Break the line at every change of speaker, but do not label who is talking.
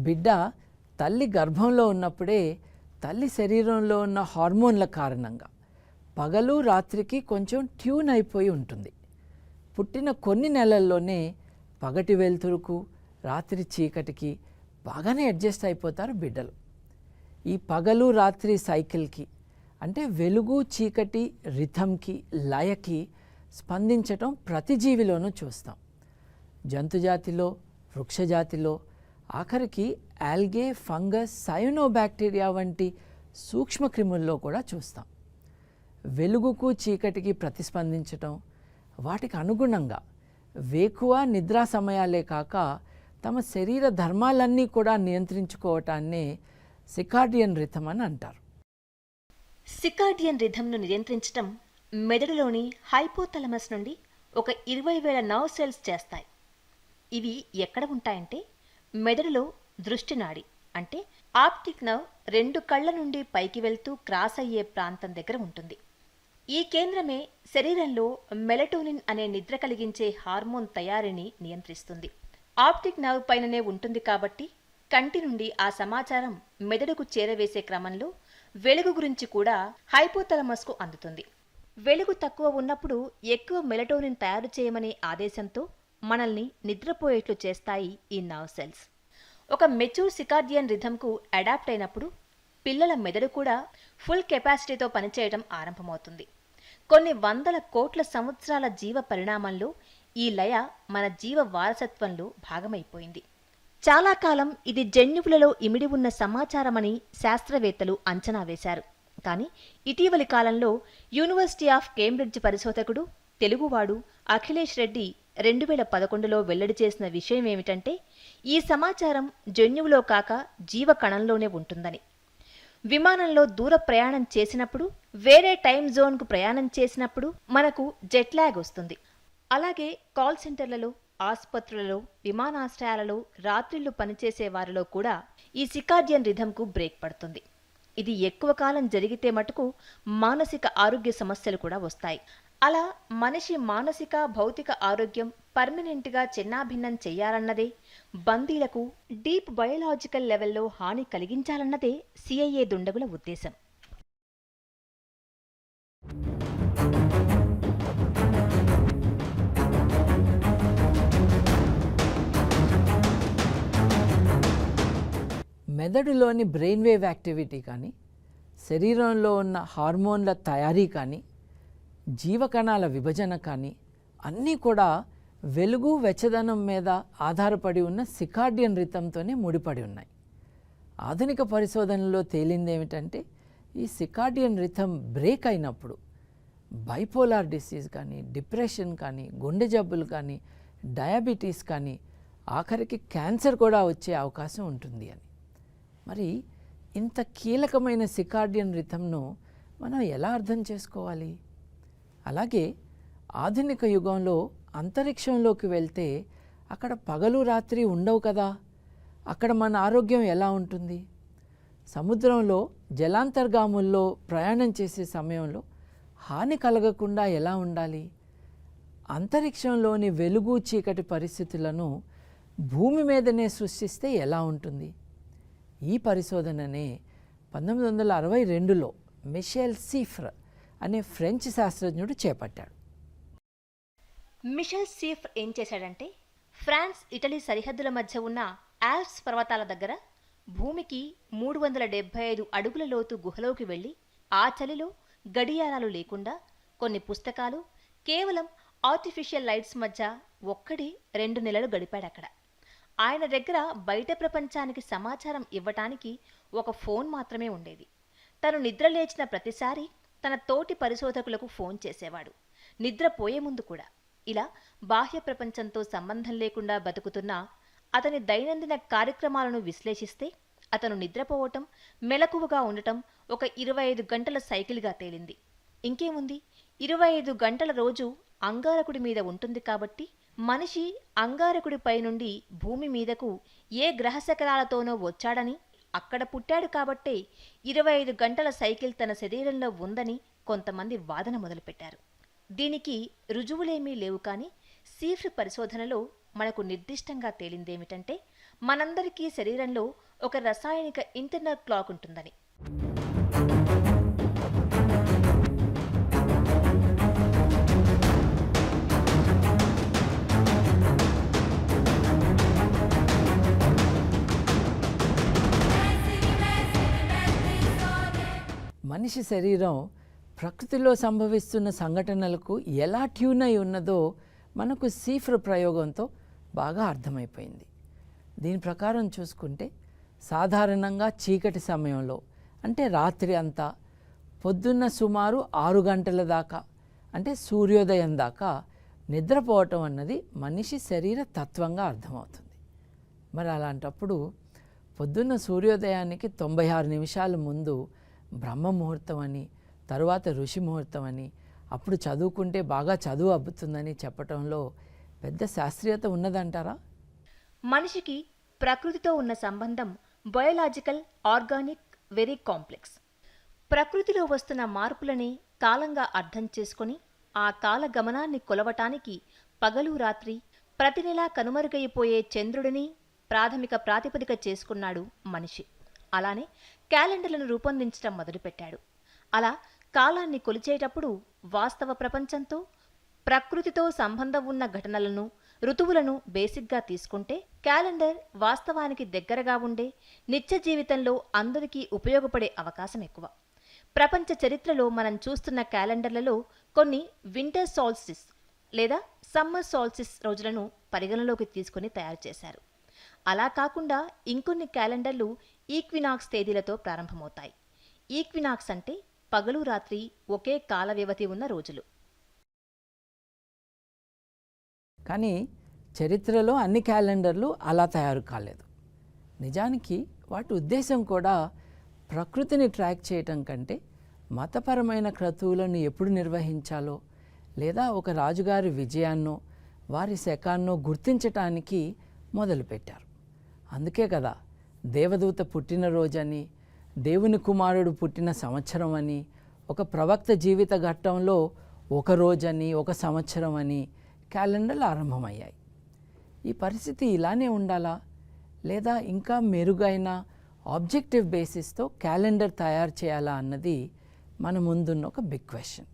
బిడ్డ తల్లి గర్భంలో ఉన్నప్పుడే తల్లి శరీరంలో ఉన్న హార్మోన్ల కారణంగా పగలు రాత్రికి కొంచెం ట్యూన్ అయిపోయి ఉంటుంది. పుట్టిన కొన్ని నెలల్లోనే పగటి వెలుతురుకు రాత్రి చీకటికి బాగానే అడ్జస్ట్ అయిపోతారు బిడ్డలు. ఈ పగలు రాత్రి సైకిల్కి అంటే వెలుగు చీకటి రిథంకి లయకి స్పందించటం ప్రతి జీవిలోనూ చూస్తాం. జంతుజాతిలో వృక్షజాతిలో ఆఖరికి ఆల్గే ఫంగస్ సైనోబ్యాక్టీరియా వంటి సూక్ష్మక్రిముల్లో కూడా చూస్తాం. వెలుగుకు చీకటికి ప్రతిస్పందించటం వాటికి అనుగుణంగా వేకువ నిద్రా సమయాలే కాక తమ శరీర ధర్మాలన్నీ కూడా నియంత్రించుకోవటాన్నే సికార్డియన్ రిథం అని అంటారు.
సికార్డియన్ రిథంను నియంత్రించటం మెదడులోని హైపోథలమస్ నుండి ఒక ఇరవై వేల నర్వ్ సెల్స్ చేస్తాయి. ఇవి ఎక్కడ ఉంటాయంటే మెదడులో దృష్టి నాడి. అంటే ఆప్టిక్ నర్వ్ రెండు కళ్ళ నుండి పైకి వెళ్తూ క్రాస్ అయ్యే ప్రాంతం దగ్గర ఉంటుంది. ఈ కేంద్రమే శరీరంలో మెలటోనిన్ అనే నిద్ర కలిగించే హార్మోన్ తయారీని నియంత్రిస్తుంది. ఆప్టిక్ నర్వ్ పైననే ఉంటుంది కాబట్టి కంటి నుండి ఆ సమాచారం మెదడుకు చేరవేసే క్రమంలో వెలుగు గురించి కూడా హైపోథలమస్కు అందుతుంది. వెలుగు తక్కువ ఉన్నప్పుడు ఎక్కువ మెలటోనిన్ తయారు చేయమనే ఆదేశంతో మనల్ని నిద్రపోయేట్లు చేస్తాయి ఈ నర్వ్ సెల్స్. ఒక మెచ్యూర్ సికార్డియన్ రిథంకు అడాప్ట్ అయినప్పుడు పిల్లల మెదడు కూడా ఫుల్ కెపాసిటీతో పనిచేయడం ఆరంభమవుతుంది. కొన్ని వందల కోట్ల సంవత్సరాల జీవ పరిణామంలో ఈ లయ మన జీవ వారసత్వంలో భాగమైపోయింది. చాలా కాలం ఇది జన్యువులలో ఇమిడి ఉన్న సమాచారమని శాస్త్రవేత్తలు అంచనా వేశారు. కానీ ఇటీవలి కాలంలో యూనివర్సిటీ ఆఫ్ కేంబ్రిడ్జ్ పరిశోధకుడు తెలుగువాడు అఖిలేష్ రెడ్డి రెండు వేల పదకొండులో వెల్లడి చేసిన విషయం ఏమిటంటే ఈ సమాచారం జన్యువులో కాక జీవ కణంలోనే ఉంటుందని. విమానంలో దూర ప్రయాణం చేసినప్పుడు వేరే టైం జోన్కు ప్రయాణం చేసినప్పుడు మనకు జెట్ ల్యాగ్ వస్తుంది. అలాగే కాల్ సెంటర్లలో ఆసుపత్రులలో విమానాశ్రయాలలో రాత్రిళ్ళు పనిచేసే వారిలో కూడా ఈ సికార్డియన్ రిథంకు బ్రేక్ పడుతుంది. ఇది ఎక్కువ కాలం జరిగితే మటుకు మానసిక ఆరోగ్య సమస్యలు కూడా వస్తాయి. అలా మనిషి మానసిక భౌతిక ఆరోగ్యం పర్మనెంట్గా చిన్నాభిన్నం చేయాలన్నదే బందీలకు డీప్ బయోలాజికల్ లెవెల్లో హాని కలిగించాలన్నదే సిఐఏ దుండగుల ఉద్దేశం.
మెదడులోని బ్రెయిన్ వేవ్ యాక్టివిటీ కానీ శరీరంలో ఉన్న హార్మోన్ల తయారీ కానీ జీవకణాల విభజన కానీ అన్నీ కూడా వెలుగు వెచ్చదనం మీద ఆధారపడి ఉన్న సికార్డియన్ రితంతోనే ముడిపడి ఉన్నాయి. ఆధునిక పరిశోధనలో తేలింది ఏమిటంటే ఈ సికార్డియన్ రిథం బ్రేక్ అయినప్పుడు బైపోలార్ డిసీజ్ కానీ డిప్రెషన్ కానీ గుండె జబ్బులు కానీ డయాబెటీస్ కానీ ఆఖరికి క్యాన్సర్ కూడా వచ్చే అవకాశం ఉంటుంది అని. మరి ఇంత కీలకమైన సికార్డియన్ రిథంను మనం ఎలా అర్థం చేసుకోవాలి? అలాగే ఆధునిక యుగంలో అంతరిక్షంలోకి వెళ్తే అక్కడ పగలు రాత్రి ఉండవు కదా. అక్కడ మన ఆరోగ్యం ఎలా ఉంటుంది? సముద్రంలో జలాంతర్గాముల్లో ప్రయాణం చేసే సమయంలో హాని కలగకుండా ఎలా ఉండాలి? అంతరిక్షంలోని వెలుగు చీకటి పరిస్థితులను భూమి మీదనే సృష్టిస్తే ఎలా ఉంటుంది? ఈ పరిశోధననే పంతొమ్మిది వందల అరవై రెండులో మిషెల్ సీఫ్ర అనే ఫ్రెంచ్ శాస్త్రజ్ఞుడు చేపట్టాడు.
మిషెల్ సీఫ్ ఏం చేశాడంటే ఫ్రాన్స్ ఇటలీ సరిహద్దుల మధ్య ఉన్న ఆల్ప్స్ పర్వతాల దగ్గర భూమికి మూడు వందల డెబ్బై ఐదు అడుగుల లోతు గుహలోకి వెళ్ళి ఆ చలిలో గడియారాలు లేకుండా కొన్ని పుస్తకాలు కేవలం ఆర్టిఫిషియల్ లైట్స్ మధ్య ఒక్కడి రెండు నెలలు గడిపాడు అక్కడ. ఆయన దగ్గర బయట ప్రపంచానికి సమాచారం ఇవ్వటానికి ఒక ఫోన్ మాత్రమే ఉండేది. తను నిద్ర లేచిన ప్రతిసారి తన తోటి పరిశోధకులకు ఫోన్ చేసేవాడు. నిద్రపోయే ముందు కూడా. ఇలా బాహ్య ప్రపంచంతో సంబంధం లేకుండా బతుకుతున్న అతని దైనందిన కార్యక్రమాలను విశ్లేషిస్తే అతను నిద్రపోవటం మెలకువగా ఉండటం ఒక ఇరవై ఐదు గంటల సైకిల్గా తేలింది. ఇంకేముంది? ఇరవై ఐదు గంటల రోజు అంగారకుడి మీద ఉంటుంది కాబట్టి మనిషి అంగారకుడిపై నుండి భూమి మీదకు ఏ గ్రహశకరాలతోనో వచ్చాడని అక్కడ పుట్టాడు కాబట్టే ఇరవై ఐదు గంటల సైకిల్ తన శరీరంలో ఉందని కొంతమంది వాదన మొదలుపెట్టారు. దీనికి రుజువులేమీ లేవు కానీ సీఫ్ట్ పరిశోధనలో మనకు నిర్దిష్టంగా తేలిందేమిటంటే మనందరికీ శరీరంలో ఒక రసాయనిక ఇంటర్నల్ క్లాక్ ఉంటుందని.
మనిషి శరీరం ప్రకృతిలో సంభవిస్తున్న సంఘటనలకు ఎలా ట్యూన్ అయి ఉన్నదో మనకు సీఫ్ర ప్రయోగంతో బాగా అర్థమైపోయింది. దీని ప్రకారం చూసుకుంటే సాధారణంగా చీకటి సమయంలో అంటే రాత్రి అంతా పొద్దున్న సుమారు ఆరు గంటల దాకా అంటే సూర్యోదయం దాకా నిద్రపోవటం అన్నది మనిషి శరీర తత్వంగా అర్థమవుతుంది. మరి అలాంటప్పుడు పొద్దున్న సూర్యోదయానికి తొంభై ఆరు నిమిషాల ముందు బ్రహ్మ ముహూర్తం అని తరువాత ఋషి ముహూర్తం అని అప్పుడు చదువుకుంటే బాగా చదువు అబ్బుతుందని చెప్పటంలో పెద్ద శాస్త్రీయత ఉన్నదంటారా?
మనిషికి ప్రకృతితో ఉన్న సంబంధం బయోలాజికల్ ఆర్గానిక్ వెరీ కాంప్లెక్స్. ప్రకృతిలో వస్తున్న మార్పులని కాలంగా అర్థం చేసుకొని ఆ కాల గమనాన్ని కొలవటానికి పగలు రాత్రి ప్రతి నెలా కనుమరుగైపోయే చంద్రుడిని ప్రాథమిక ప్రాతిపదిక చేసుకున్నాడు మనిషి. అలానే క్యాలెండర్లను రూపొందించడం మొదలుపెట్టాడు. అలా కాలాన్ని కొలిచేటప్పుడు వాస్తవ ప్రపంచంతో ప్రకృతితో సంబంధం ఉన్న ఘటనలను ఋతువులను బేసిక్గా తీసుకుంటే క్యాలెండర్ వాస్తవానికి దగ్గరగా ఉండే నిత్య జీవితంలో అందరికీ ఉపయోగపడే అవకాశం ఎక్కువ. ప్రపంచ చరిత్రలో మనం చూస్తున్న క్యాలెండర్లలో కొన్ని వింటర్ సాల్సిస్ లేదా సమ్మర్ సాల్సిస్ రోజులను పరిగణలోకి తీసుకొని తయారు చేశారు. అలా కాకుండా ఇంకొన్ని క్యాలెండర్లు ఈక్వినాక్స్ తేదీలతో ప్రారంభమవుతాయి. ఈక్వినాక్స్ అంటే పగలు రాత్రి ఒకే కాల వ్యవధి ఉన్న రోజులు.
కానీ చరిత్రలో అన్ని క్యాలెండర్లు అలా తయారు కాలేదు. నిజానికి వాటి ఉద్దేశం కూడా ప్రకృతిని ట్రాక్ చేయటం కంటే మతపరమైన క్రతువులను ఎప్పుడు నిర్వహించాలో లేదా ఒక రాజుగారి విజయాన్నో వారి శకాన్నో గుర్తించటానికి మొదలుపెట్టారు. అందుకే కదా దేవదూత పుట్టినరోజని దేవుని కుమారుడు పుట్టిన సంవత్సరం అని ఒక ప్రవక్త జీవిత ఘట్టంలో ఒక రోజని ఒక సంవత్సరం అని క్యాలెండర్లు ఆరంభమయ్యాయి. ఈ పరిస్థితి ఇలానే ఉండాలా? లేదా ఇంకా మెరుగైన ఆబ్జెక్టివ్ బేసిస్తో క్యాలెండర్ తయారు చేయాలా అన్నది మన ముందున్న ఒక బిగ్ క్వశ్చన్.